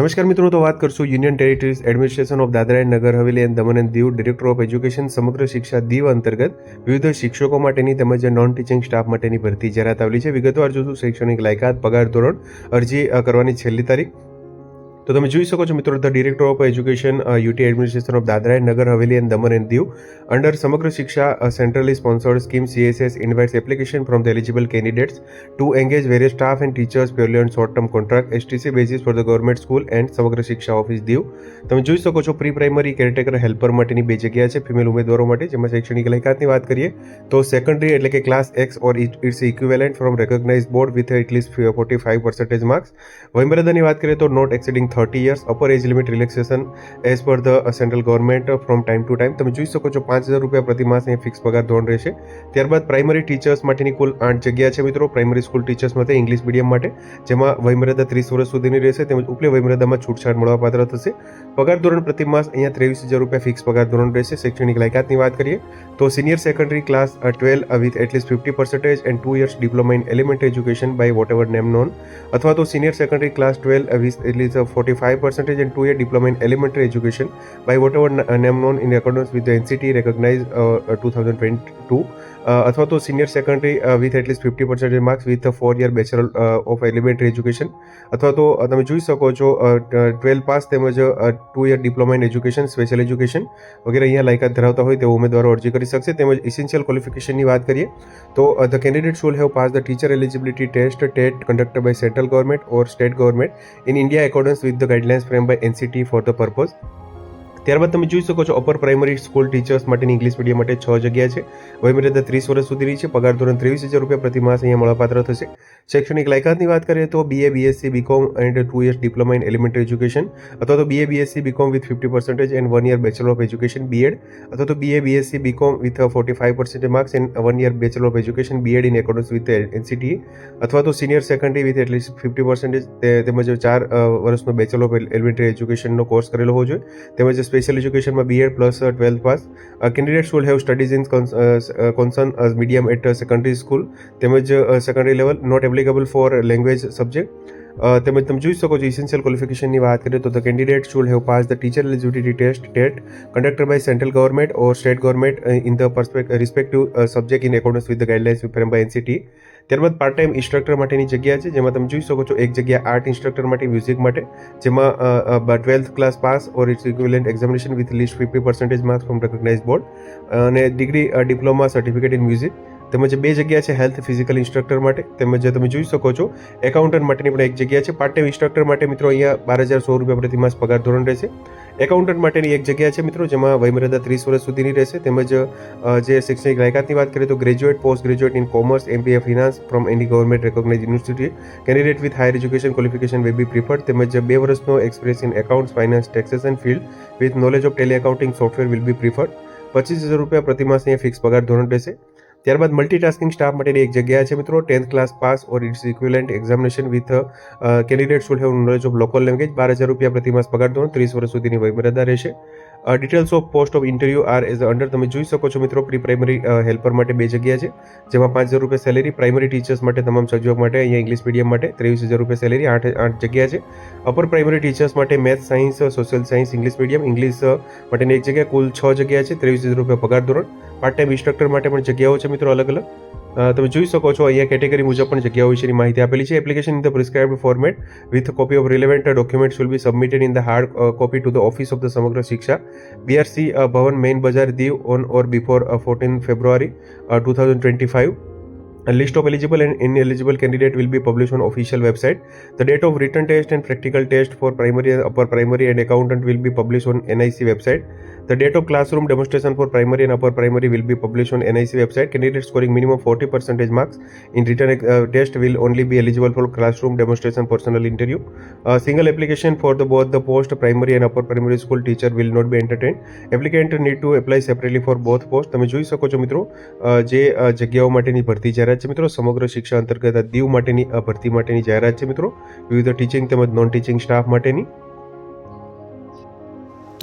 નમસ્કાર મિત્રો તો વાત કરશું union territories administration of Dadra and Nagar Haveli and Daman and Diu director of education Samagra Shiksha Diu અંતર્ગત વિવિધ શિક્ષકો માટેની તેમજ નોન ટીચિંગ સ્ટાફ માટેની ભરતી જાહેરાત આવેલી છે વિગતવાર જોશું શૈક્ષણિક લાયકાત પગાર ધોરણ અરજી કરવાની છેલ્લી તારીખ તો તમે જોઈ શકો છો મિત્રો the director of education UT administration of Dadra and Nagar Haveli and Daman and Diu under Samagra Shiksha centrally sponsored scheme CSS invites application from the eligible candidates to engage various staff and teachers purely on short term contract STC basis for the government school and Samagra Shiksha office Diu તમે જોઈ શકો છો pre primary caretaker helper માટેની બે જગ્યા છે female ઉમેદવારો માટે જેમાં શૈક્ષણિક લાયકાતની વાત કરીએ તો સેકન્ડરી એટલે કે class X or its equivalent from recognise board with at least forty five percentage marks વયમર્યાદાની વાત કરીએ તો not exceeding thirty years upper age limit relaxation as per the central government from time to time તમે જોઈ શકો છો પાંચ હજાર રૂપિયા પ્રતિ માસ અહીંયા ફિક્સ પગાર ધોરણ રહેશે ત્યારબાદ પ્રાઇમરી ટીચર્સ માટેની કુલ આઠ જગ્યા છે મિત્રો પ્રાઇમરી સ્કૂલ ટીચર્સ માટે ઇંગ્લિશ મીડિયમ માટે જેમાં વયમર્યાદા ત્રીસ વર્ષ સુધીની રહેશે તેમજ ઉપલી વયમર્યાદામાં છૂટછાટ મળવાપાત્ર થશે પગાર ધોરણ પ્રતિ માસ અહીંયા ત્રેવીસ હજાર રૂપિયા ફિક્સ પગાર ધોરણ રહેશે શૈક્ષણિક લાયકાતની વાત કરીએ તો senior secondary class twelve with at least fifty percentage and two years diploma in element education by what ever name known અથવા તો senior secondary class twelve with at least 45 percentage in 2 year diploma in elementary education by whatever uh, name known in accordance with the NCT recognized uh, uh 2022 અથવા તો senior secondary with at least fifty percentage marks with four year bachelor of elementary education અથવા તો તમે જોઈ શકો છો twelfth pass તેમજ two year diploma in education special education વગેરે અહીંયા લાયકાત ધરાવતા હોય તેવો ઉમેદવારો અરજી કરી શકશે તેમજ ઇસેન્શિયલ ક્વોલિફિકેશનની વાત કરીએ તો the candidate should have pass the teacher eligibility test TET conduct by central government or state government in India accordance with the guidelines frame by NCT for the purpose ત્યારબાદ તમે જોઈ શકો છો અપર પ્રાઇમરી સ્કૂલ ટીચર્સ માટેની English medium માટે છ જગ્યા છે વયમર્યાદા ત્રીસ વર્ષ સુધીની છે પગાર ધોરણ ત્રેવીસ હજાર રૂપિયા પ્રતિ અહીંયા મળવાપાત્ર થશે શૈક્ષણિક લાયકાતની વાત કરીએ તો BA BSc BCom and two years diploma in elementary education અથવા તો BA BSc BCom with fifty percentage and one year bachelor of education BEd અથવા તો BA BSc BCom with forty five percentage marks and one year bachelor of education BEd in accordance with NCT અથવા તો senior secondary with at least fifty percentage તેમજ ચાર વર્ષનો bachelor of elementary એજ્યુકેશનનો course કરેલો હોવો જોઈએ તેમજ special education by B.Ed plus 12th uh, pass. Uh, candidates should have studies in uh, concern as medium at secondary school, temaj secondary level, not applicable for language subject. તેમજ તમે જોઈ શકો છો ઇસેન્શિયલ ક્વોલિફિકેશનની વાત કરીએ તો the candidate should have pass the teacher eligibility test TET conducted by central government or state government in the પરસ્પેક્ટ respective subject in accordance with the guidelines frame by NCT ત્યારબાદ part time instructor માટેની જગ્યા છે જેમાં તમે જોઈ શકો છો એક જગ્યા આર્ટ ઇન્સ્ટ્રક્ટર માટે મ્યુઝિક માટે જેમાં twelfth class pass or its equivalent examination with least fifty percentage marks from recognise board અને degree diploma certificate in music તેમજ બે જગ્યા છે હેલ્થ ફિઝિકલ ઇન્સ્ટ્રક્ટર માટે તેમજ તમે જોઈ શકો છો એકાઉન્ટન્ટ માટેની પણ એક જગ્યા છે પાર્ટ ટાઈમ ઇન્સ્ટ્રક્ટર માટે મિત્રો અહીંયા બાર હજાર સો રૂપિયા પ્રતિ માસ પગાર ધોરણ રહેશે એકાઉન્ટન્ટ માટેની એક જગ્યા છે મિત્રો જેમાં વયમર્યાદા ત્રીસ વર્ષ સુધીની રહેશે તેમજ જે શૈક્ષણિક લાયકાતની વાત કરીએ તો graduate post graduate in commerce MBA finance from any government recognise university candidate with higher education qualification we be preferred તેમજ બે વર્ષનો experience in accounts finance taxation field with knowledge of Tally accounting software will be preferred પચીસ હજાર રૂપિયા પ્રતિમાસ અહીંયા fix પગાર ધોરણ રહેશે ત્યારબાદ મલ્ટીટાસ્કિંગ સ્ટાફ માટેની એક જગ્યા છે મિત્રો tenth class pass or its equivalent examination with candidate should have knowledge of local language બાર હજાર રૂપિયા પ્રતિમાસ પગાર ધોરણ ત્રીસ વર્ષ સુધીની વયમર્યાદા રહેશે details of post of interview are as under તમે જોઈ શકો છો મિત્રો પ્રી પ્રાઇમરી હેલ્પર માટે બે જગ્યા છે જેમાં પાંચ હજાર રૂપિયા સેલેરી પ્રાઇમરી ટીચર્સ માટે તમામ સહયોગ માટે અહીંયા ઇંગ્લિશ મીડિયમ માટે ત્રેવીસ હજાર રૂપિયા સેલેરી આઠ આઠ જગ્યા છે અપર પ્રાઇમરી ટીચર્સ માટે maths science social science English medium English માટેની એક જગ્યા કુલ છ જગ્યા છે ત્રેવીસ હજાર રૂપિયા પગાર ધોરણ પાર્ટ ટાઈમ ઇન્સ્ટ્રક્ટર માટે પણ જગ્યાઓ છે મિત્રો અલગ અલગ તમે જોઈ શકો છો અહીંયા કેટેગરી મુજબ પણ જગ્યાઓ વિશેની માહિતી આપેલી છે application in the prescribed format with copy of relevant document should be submitted in the hard copy to the office of the Samagra Shiksha BRC Bhavan main Bazar Diu on or before fourteen February two thousand twenty five A list of eligible and ineligible candidate will be published on official website. The date of written test and practical test for primary and upper primary and accountant will be published on NIC website. The date of classroom demonstration for primary and upper primary will be published on NIC website. Candidates scoring minimum 40 percentage marks in written uh, test will only be eligible for classroom demonstration personal interview. A single application for the, both the post primary and upper primary school teacher will not be entertained. Applicant need to apply separately for both post. તમે જોઈ શકો છો મિત્રો જે જગ્યાઓ માટેની ભરતી જાહેરાત છે મિત્રો સમગ્ર શિક્ષા અંતર્ગત દીવ માટેની ભરતી માટેની જાહેરાત છે મિત્રો વિવિધ ટીચિંગ તેમજ નોન ટીચિંગ સ્ટાફ માટેની